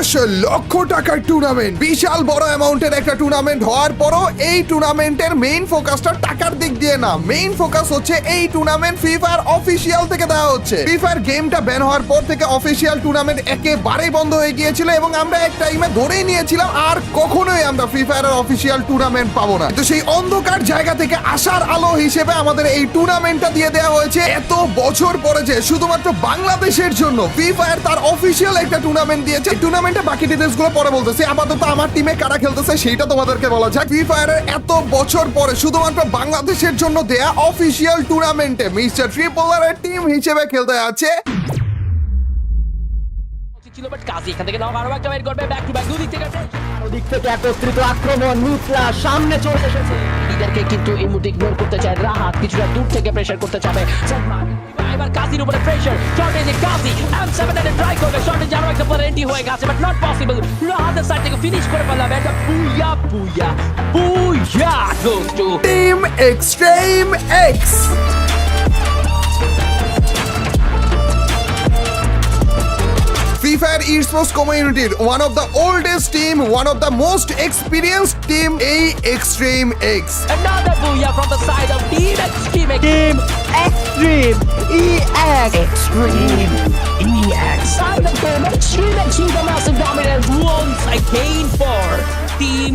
দশ লক্ষ টাকার টুর্নামেন্ট বিশাল বড় অ্যামাউন্টের একটা টুর্নামেন্ট হওয়ার পরও এই টুর্নামেন্টের মেইন ফোকাসটা টাকার দিক দিয়ে না। মেইন ফোকাস হচ্ছে এই টুর্নামেন্ট ফ্রি ফায়ার অফিসিয়াল থেকে দেওয়া হচ্ছে। ফ্রি ফায়ার গেমটা ব্যান হওয়ার পর থেকে অফিসিয়াল টুর্নামেন্ট একেবারেই বন্ধ হয়ে গিয়েছিল এবং আমরা এক টাইমে ধরেই নিয়েছিলাম, আর কখনোই আমরা ফ্রি ফায়ারের অফিসিয়াল টুর্নামেন্ট পাবো না। তো সেই অন্ধকার জায়গা থেকে আসার আলো হিসেবে আমাদের এই টুর্নামেন্টটা দিয়ে দেওয়া হয়েছে। এত বছর পরে যে শুধুমাত্র বাংলাদেশের জন্য ফ্রি ফায়ার তার অফিসিয়াল একটা টুর্নামেন্ট দিয়েছে। এই টুর্নামেন্টে বাকি ডিটেলসগুলো পরে বলতেছি। আপাতত আমার টিমে কারা খেলতেছে সেইটা তোমাদেরকে বলা যাক। ফ্রি ফায়ারের এত বছর পরে শুধুমাত্র বাংলাদেশের জন্য দেয়া অফিসিয়াল টুর্নামেন্টে মিস্টার ট্রিপলারের টিম হিসেবে খেলতে আছে ছিল বাট কাজী এখান থেকে নাও আরও একটা বের করবে ব্যাক টু ব্যাক দুদিক থেকে ওদিক থেকে একত্রিত আক্রমণ মিত্রা সামনে চলে এসেছে। লিডারকে কিন্তু এই ইগনোর করতে চায়। রাহাত কিছুটা দূর থেকে প্রেশার করতে চাবে এবার কাজির উপরে প্রেশার শর্টেজে কাজি এম সেভেন এর ট্রাই করবে। শর্টেজ আরও একটা পরে এন্টি হয়ে গেছে বাট নট পসিবল রাহাতের সাইড থেকে ফিনিশ করে ফেললাম। এটা booyah booyah booyah goes to team Extreme X fire esports কমিউনিটির one of the oldest team one of the most experienced team এই extreme X Another booyah from the side of Team Extreme team extreme EX Extreme EX. And the team Extreme achieve a massive dominance once again for Team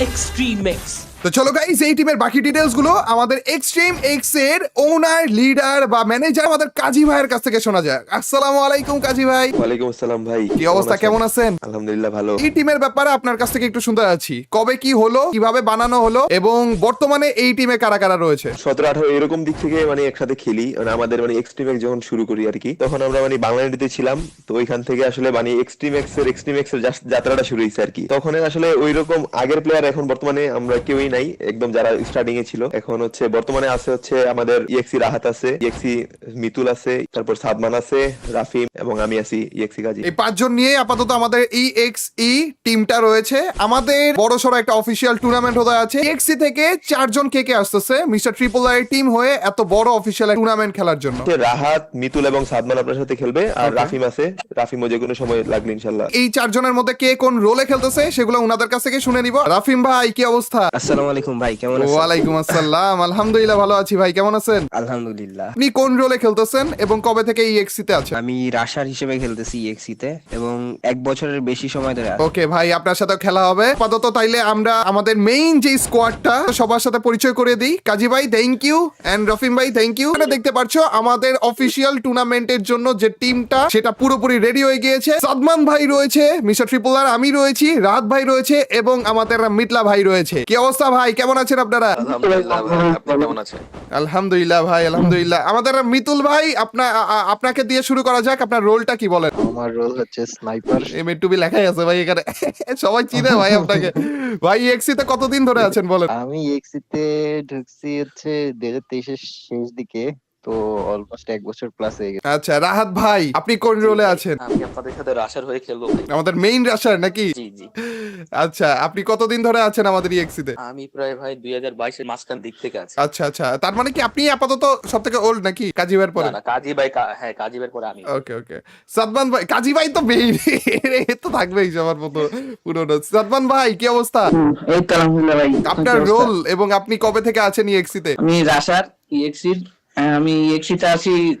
Extreme Mix. তো চলো guys এই টিমের বাকি ডিটেলসগুলো আমাদের extreme এক্সের ওনার leader বা manager আমাদের কাজী ভাইয়ের কাছ থেকে শোনা যায় আসসালামু আলাইকুম কাজী ভাই। ওয়ালাইকুম আসসালাম ভাই কি অবস্থা কেমন আছেন? আলহামদুলিল্লাহ ভালো। এই টিমের ব্যাপারে আপনার কাছ থেকে একটু শুনতে আছি কবে কি হলো কীভাবে বানানো হলো এবং বর্তমানে এই টিমে কারা কারা রয়েছে? সতেরো আঠারো এরকম দিক থেকে মানে একসাথে খেলি। মানে আমাদের মানে এক্সট্রিম এক্স যখন শুরু করি আর কি তখন আমরা মানে বাংলাদেশে ছিলাম। তো ওইখান থেকে আসলে মানে এক্সট্রিম এক্সের এক্সট্রিম এক্সের যাত্রাটা শুরু হয়েছে আর কি। তখন আসলে ওইরকম আগের প্লেয়ার এখন বর্তমানে আমরা কেউই নাই একদম যারা স্টার্টিং এ ছিল। এখন হচ্ছে বর্তমানে আছে হচ্ছে আমাদের ইএক্সি রাহাত আছে ইএক্সি মিতুল আছে তারপর সাদমান আছে রাফিম এবং আমি আছি ইএক্সি কাজী। এই পাঁচজন নিয়ে আপাতত আমাদের ই এক্স ই টিমটা রয়েছে। আমাদের বড় সড়ো একটা অফিসিয়াল টুর্নামেন্ট হতে আছে। এক্সি থেকে চারজন কে কে আসতেছে? মিস্টার ট্রিপল এর টিম হয়ে এত বড় অফিসিয়াল টুর্নামেন্ট খেলার জন্য। রাহাত মিতুল এবং সাদমান আপনার সাথে খেলবে আর রাফিম আছে। রাফিমও যে কোনো সময় লাগলে ইনশাল্লাহ এই চারজনের মধ্যে কে কোন রোলে খেলতেছে সেগুলো ওনাদের কাছ থেকে শুনে নিব। রাফিম ভাই কি অবস্থা? আসসালামু আলাইকুম ভাই কেমন আছেন? ওয়ালাইকুম আসসালাম আলহামদুলিল্লাহ ভালো আছি ভাই কেমন আছেন? আলহামদুলিল্লাহ। আপনি কোন রোলে খেলতেছেন এবং কবে থেকে এই এক্সি তে আছেন? আমি রাশার হিসেবে খেলতেছি ইএক্সি তে এবং এক বছরের বেশি সময় ধরে আছি। ওকে ভাই আপনার সাথে খেলা হবে। আপাতত তাইলে আমরা আমাদের মেইন যে স্কোয়াডটা সবার সাথে পরিচয় করে দিই। কাজী ভাই থ্যাংক ইউ এন্ড রফিম ভাই থ্যাংক ইউ এখানে দেখতে পাচ্ছ আমাদের অফিসিয়াল টুর্নামেন্টের জন্য যে টিমটা সেটা পুরোপুরি রেডি হয়ে গিয়েছে। সাদমান ভাই রয়েছে মিস্টার ট্রিপলার আমি রয়েছি রাত ভাই রয়েছে এবং আমাদের মিটলা ভাই রয়েছে। কি অবস্থা ভাই কেমন আছেন আপনারা? আলহামদুলিল্লাহ ভাই কেমন আছেন? আলহামদুলিল্লাহ ভাই আলহামদুলিল্লাহ। আমাদের মিতুল ভাই আপনা আপনাকে দিয়ে শুরু করা যাক আপনার রোলটা কি বলেন? আমার রোল হচ্ছে স্নাইপার এম টু বি লেখাই আছে ভাই এখানে। সবাই চিনে ভাই আপনাকে। ভাই এক্সি তে কতদিন ধরে আছেন বলেন? আমি এক্সিতে ঢুকছি হচ্ছে দেড় হাজার তেইশের শেষ দিকে। তো অলমোস্ট এক বছর প্লাস হয়ে গেছে। আচ্ছা রাহাত ভাই আপনি কোন রোলে আছেন? আমি আপনাদের সাথে রাশার হয়ে খেলব ভাই। আমাদের মেইন রাশার নাকি? জি জি। আচ্ছা আপনি কতদিন ধরে আছেন আমাদের এক্সি তে? আমি প্রায় ভাই দুই হাজার বাইশের মাঝখান দিক থেকে আছি। আচ্ছা আচ্ছা তার মানে কি আপনি আপাতত সব থেকে ওল্ড নাকি? কাজী ভাইয়ের পরে? না কাজী ভাই হ্যাঁ কাজী ভাইয়ের পরে আমি। ওকে ওকে সাদমান ভাই কাজী ভাই তো মেইন এ তো থাকবেই সবার মতো পুরোনো। সাদমান ভাই কি অবস্থা? এই তো আলহামদুলিল্লাহ ভাই আপনার রোল এবং আপনি কবে থেকে আছেন এক্সি তে? আমি রাশার ইএক্সির আমি ইএক্সিতে আছি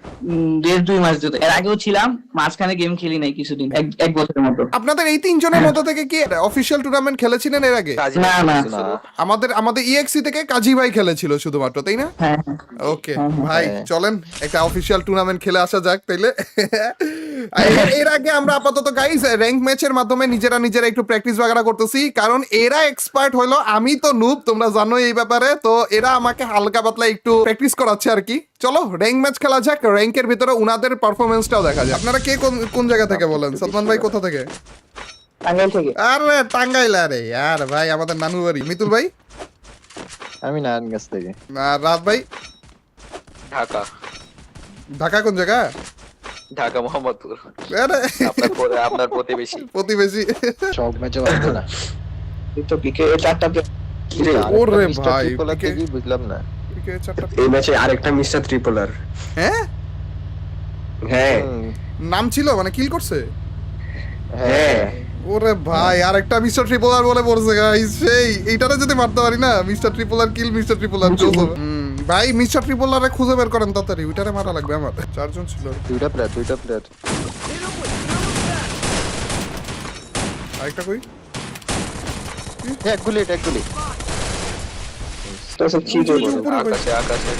দেড় দুই মাস ধরে। এর আগেও ছিলাম মাঝখানে গেম খেলি নাই কিছুদিন এক- এক বছরের মতো। আপনাদের এই তিনজনের মধ্যে থেকে কি অফিসিয়াল টুর্নামেন্ট খেলেছিলেন এর আগে? না, না। আমাদের আমাদের ইএক্সি থেকে কাজী ভাই খেলেছিল শুধুমাত্র তাই না? হ্যাঁ হ্যাঁ। ওকে ভাই চলেন একটা অফিসিয়াল টুর্নামেন্ট খেলে আসা যাক তাইলে। এর- এর আগে আমরা আপাতত গাইস র্যাঙ্ক ম্যাচের মাধ্যমে নিজেরা নিজেরা একটু প্র্যাকটিস বাগারা করতেছি কারণ এরা এক্সপার্ট হলো আমি তো নুব তোমরা জানো এই ব্যাপারে তো এরা আমাকে হালকা পাতলা একটু প্র্যাকটিস করাচ্ছে আর কি। চলো র্যাঙ্ক ম্যাচ খেলা যাক র্যাঙ্কের ভিতরে উনাদের পারফরমেন্সটাও দেখা যায় আপনারা কে কোন কোন জায়গা থেকে বলেন? সলমান ভাই কোথা থেকে? টাঙ্গাইল থেকে। আরে টাঙ্গাইল আরে। আর ভাই আমাদের নানু বাড়ি। মিতুল ভাই? আমি নারায়ণগঞ্জ থেকে। আর রাত ভাই? ঢাকা। ঢাকা কোন জায়গা? ঢাকা মোহাম্মদপুর। আরে। আপনার পরে আপনার প্রতিবেশী। প্রতিবেশী। সব ম্যাচে পারব না। তো পিকে চারটা ওরে ভাই, বুঝলাম না? চারটা- এই ম্যাচে আরেকটা মিস্টার ট্রিপলার হ্যাঁ? হ্যাঁ। নাম ছিল মানে কিল করছে? হ্যাঁ। ওরে ভাই আরেকটা মিস্টার ট্রিপলার বলে পড়ছে গাইস সেই এইটারে যদি মারতে পারি না mister Tripler kill mister Tripler ভাই মিস্টার ট্রিপলারে খুঁজে বের করেন তাড়াতাড়ি ওইটারে মারা লাগবে আমার। চারজন ছিল। দুইটা প্লেয়ার দুইটা প্লেয়ার আরেকটা কই? এক গুলি এক গুলি। উপরে কই? আকাশে আকাশে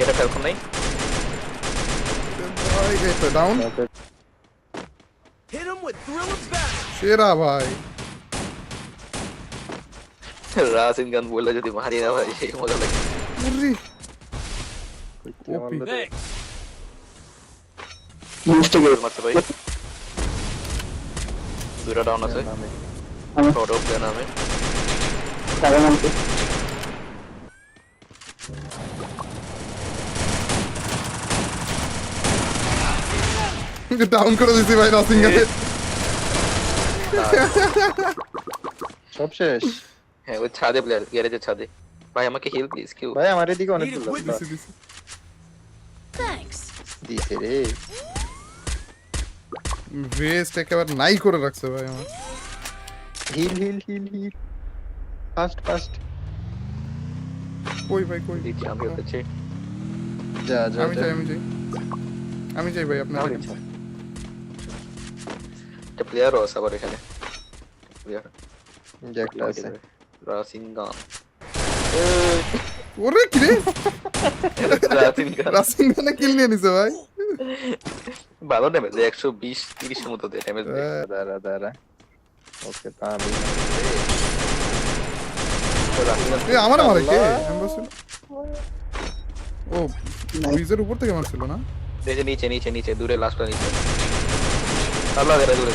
এটা ফেলকন নাই ভাই, এই তো ডাউন সেরা ভাই রাসিন গান বললে যদি মারি না ভাই সেই মজা লাগে উরি, ওপি। মারছে ভাই দুইটা ডাউন আছে শর্ট অফ দেন আমি ডাউন করে দিছি ভাই নাসিং সব শেষ। হ্যাঁ ওই ছাদে প্লেয়ার গ্যারেজের ছাদে। ভাই আমাকে হিল প্লিজ কিউ ভাই আমার এদিকে অনেক। দিছে রে। ভেস্ট একেবারে নাই করে রাখছে ভাই আমার। Heal heal heal heal fast fast কই ভাই কই? দিচ্ছি আমি হচ্ছে যা যা আমি চাই আমি চাই আমি চাই ভাই আপনার একটা প্লেয়ারও আছে আবার এখানে। প্লেয়ার যে একটা আছে। রাসিন গান ওরে কি রে? রাসিন গান রাসিং গানে কিল নিয়ে নিছে ভাই। ভালো ড্যামেজ একশো বিশ তিরিশের মতো দেয় ড্যামেজ দাঁড়া দাঁড়া। ওকে তা আমি এ আমার মারে কে? ও ব্রিজের উপর থেকে মারছিল না? দেখে নিচে নিচে নিচে দূরে লাস্টটা নিচে। আল্লাহ দূরে।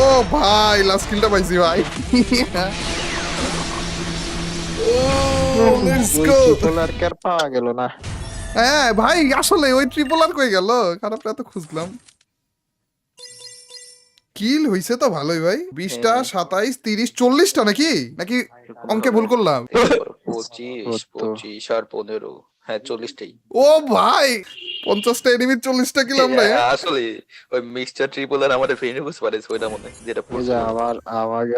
ও ভাই লাস্ট কিলটা পাইছি ভাই। ও লেটস গো ট্রিপলার কার পাওয়া গেল না। হ্যাঁ ভাই আসলে ওই ট্রিপল আর কই গেল। খারাপ এত খুঁজলাম। কিল হইছে তো ভালোই ভাই। বিশটা সাতাইশ তিরিশ চল্লিশটা নাকি? নাকি অঙ্কে ভুল করলাম। পঁচিশ পঁচিশ আর পনেরো। হ্যাঁ চল্লিশটাই। ও ভাই পঞ্চাশটা এনিমির চল্লিশটা কিল আমরা হ্যাঁ? আসলে ওই মিক্সচার ট্রিপল আর আমাদের ফ্রেন্ড বুঝতে পারে ওইটা মনে যেটা যে আমার আমাকে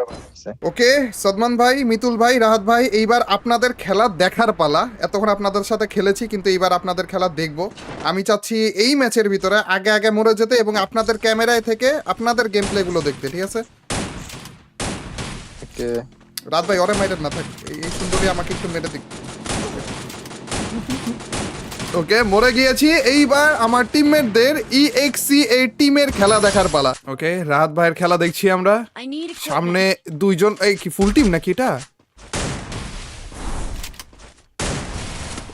ওকে সদমান ভাই মিতুল ভাই রাহাত ভাই এইবার আপনাদের খেলা দেখার পালা। এতক্ষণ আপনাদের সাথে খেলেছি কিন্তু এইবার আপনাদের খেলা দেখব। আমি চাচ্ছি এই ম্যাচের ভিতরে আগে আগে মরে যেতে এবং আপনাদের ক্যামেরায় থেকে আপনাদের গেম প্লে গুলো দেখতে ঠিক আছে? ওকে। রাত ভাই ওরে মাইরেন না থাক এই এই সুন্দরী আমাকে একটু মেরে দিক। ওকে মরে গিয়েছি। এইবার আমার টিমমেটদের ইএক্সি এই টিমের খেলা দেখার পালা। ওকে রাহাত ভাইয়ের খেলা দেখছি আমরা। সামনে দুইজন এই কি ফুল টিম নাকি এটা?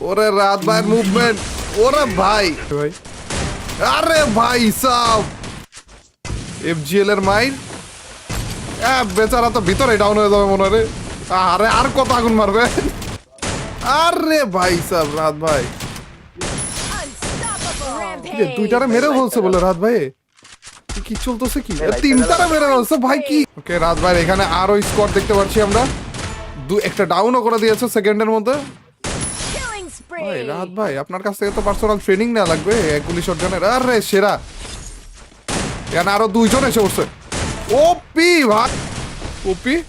ওরে রাত ভাইয়ের মুভমেন্ট ওরে ভাই। আরে ভাই সাব। এফজিএল এর মাইর। বেচারা তো ভিতরে ডাউন হয়ে যাবে মনে হয় রে। আরে আর কত আগুন মারবে? আরে ভাই সাব রাত ভাই। দুইটারে মেরে বলছে বলে রাত ভাই। কি- কি চলতেছে কি? তিনটারে মেরে বলছে ভাই কি? ওকে রাত ভাই এখানে আরও স্কোয়াড দেখতে পাচ্ছি আমরা। দু একটা ডাউনও করে দিয়েছে সেকেন্ডের মধ্যে। ভাই রাত ভাই আপনার কাছ থেকে তো পার্সোনাল ট্রেনিং নেওয়া লাগবে এক গুলি শটগানের আরে সেরা। এখানে আরও দুইজন এসে বসছে ওপি ভাই। ওপি।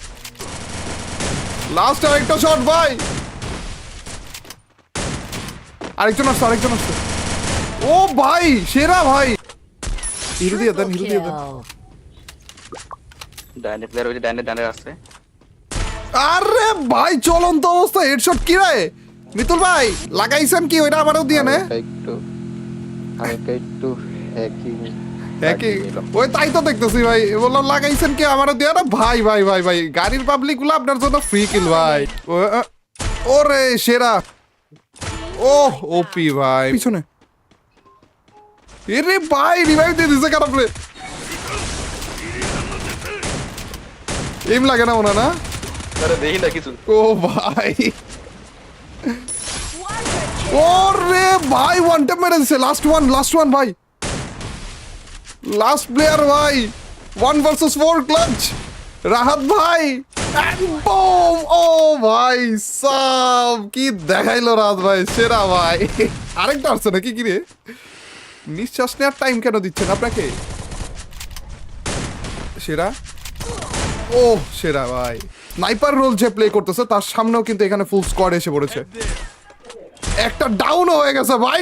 লাস্ট আরেকটা শট ভাই। আরেকজন আসছে আরেকজন আসছে। ও ভাই সেরা ভাই। হিল দিয়ে দেন হিল দিয়ে দেন ডাইনে প্লেয়ার ওই যে ডাইনে ডাইনে আসছে। আরে ভাই চলন্ত অবস্থা হেডশট কি রে? মিতুল ভাই লাগাইছেন কি? ওইটা আমারও দিয়ে নে। একটু হালকা একটু হ্যাকিং একই ওই তাই তো দেখতেছি ভাই বললাম লাগাইছেন কি? আমারও দিয়ে না ভাই ভাই ভাই ভাই গাড়ির পাবলিকগুলো আপনার জন্য ফ্রি কিল ভাই। ও- ওরে সেরা। ও ওপি ভাই। পিছনে। এরে ভাই রিভাইভ দিয়ে দিছে খারাপ রে। এম লাগে না হয় না? আরে দেখি না কিছু। ও ভাই। ওরে ভাই ওয়ান ট্যাপ মেরে দিছে লাস্ট ওয়ান লাস্ট ওয়ান ভাই। লাস্ট প্লেয়ার ভাই one versus four clutch Rahat ভাই boom! ও ভাই সাব কি দেখাইলো রাহাত ভাই সেরা ভাই। আরেকটা আসছে নাকি কি রে? নিঃশ্বাস নেওয়ার টাইম কেন দিচ্ছেন আপনাকে সেরা ও সেরা ভাই স্নাইপার রোল যে প্লে করতেছে তার সামনেও কিন্তু এখানে ফুল স্কোয়াড এসে পড়েছে একটা ডাউনও হয়ে গেছে ভাই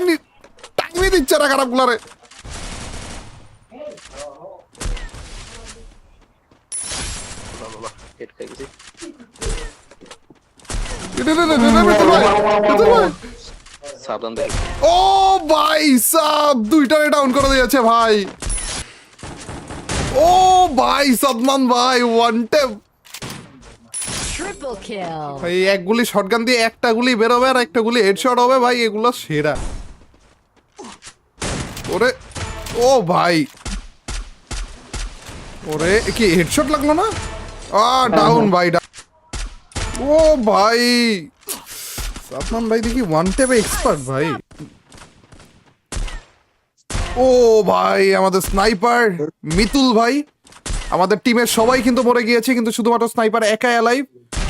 টাইমই দিচ্ছে না খারাপ গুলারে গেছি সাবধান দেখি। ও ভাই সাব দুইটারে ডাউন করে দিয়েছে ভাই। ও ভাই সাদমান ভাই ওয়ান টেপ ভাই এক গুলি শটগান দিয়ে একটা গুলি বেরোবে আর একটা গুলি হেডশট হবে ভাই এগুলো সেরা। ওরে ও ভাই। ওরে কি হেডশট লাগল না? আ ডাউন ভাই। ও ভাই। সাদমান ভাই দেখি ওয়ান টেপে এক্সপার্ট ভাই। ও ভাই আমাদের স্নাইপার মিতুল ভাই। আমাদের টিমের সবাই কিন্তু মরে গিয়েছে কিন্তু শুধুমাত্র স্নাইপার একাই অ্যালাইভ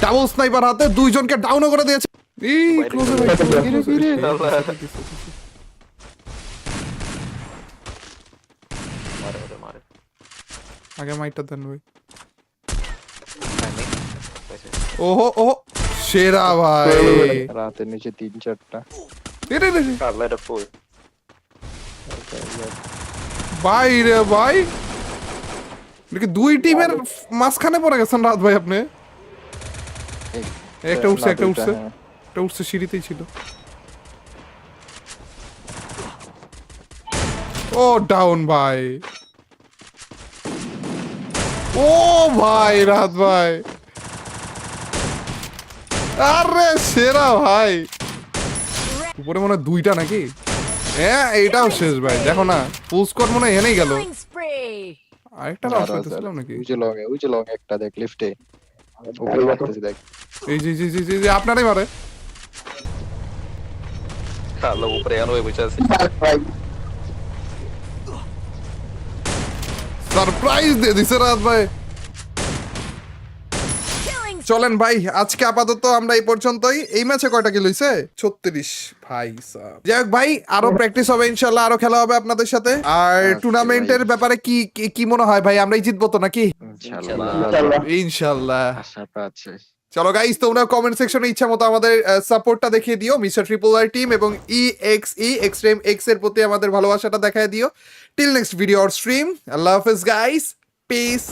ডাবল স্নাইপার হাতে দুইজনকে ডাউনও করে দিয়েছে। এই, ভাই, ফিরে, ফিরে। আগে মাইটটা দেন ভাই। হ্যাঁ। ওহো ওহো। সেরা ভাই রাতের নিচে তিন চারটা। ভাই রে ভাই দুই টিমের মাঝখানে পড়ে গেছেন রাত ভাই আপনি। একটা উঠছে একটা উঠছে। হ্যাঁ। একটা উঠছে সিঁড়িতেই ছিল। ও ডাউন ভাই। ও ভাই রাত ভাই। আরে সেরা ভাই। উপরে মনে হয় দুইটা নাকি? হ্যাঁ এইটাও শেষ ভাই দেখো না ফুল মনে হয় এনেই গেল। আরেকটা আর আছে, পাইতেছিলাম নাকি? ওই লং যে লং একটা দেখ লিফটে উপরে মারতেছে দেখ। এই জি জি জি জি জি, আপনারই মারে। আল্লাহ, উপরে বসে আছে। সারপ্রাইজ দিয়ে দিছে রাত ভাই। চলেন ভাই আজকে আপাতত আমরা এই পর্যন্তই। এই ম্যাচে কয়টা কিল হইছে? ছত্রিশ। ভাই যাই হোক ভাই আরও প্র্যাকটিস হবে ইনশাল্লাহ আরও খেলা হবে আপনাদের সাথে। আর টুর্নামেন্টের ব্যাপারে কি কি- কি মনে হয় ভাই? আমরাই জিতবো তো নাকি? ইনশাআল্লাহ। ইনশাল্লাহ চলো গাইস তোমরা কমেন্ট সেকশনে ইচ্ছা মতো আমাদের সাপোর্টটা দেখিয়ে দিও। মিস্টার ট্রিপল আর টিম এবং ই এক্স ই এক্সট্রিম এক্সের প্রতি আমাদের ভালোবাসাটা দেখায় দিও। Till next video or stream আল্লাহ হাফেজ গাইস পিস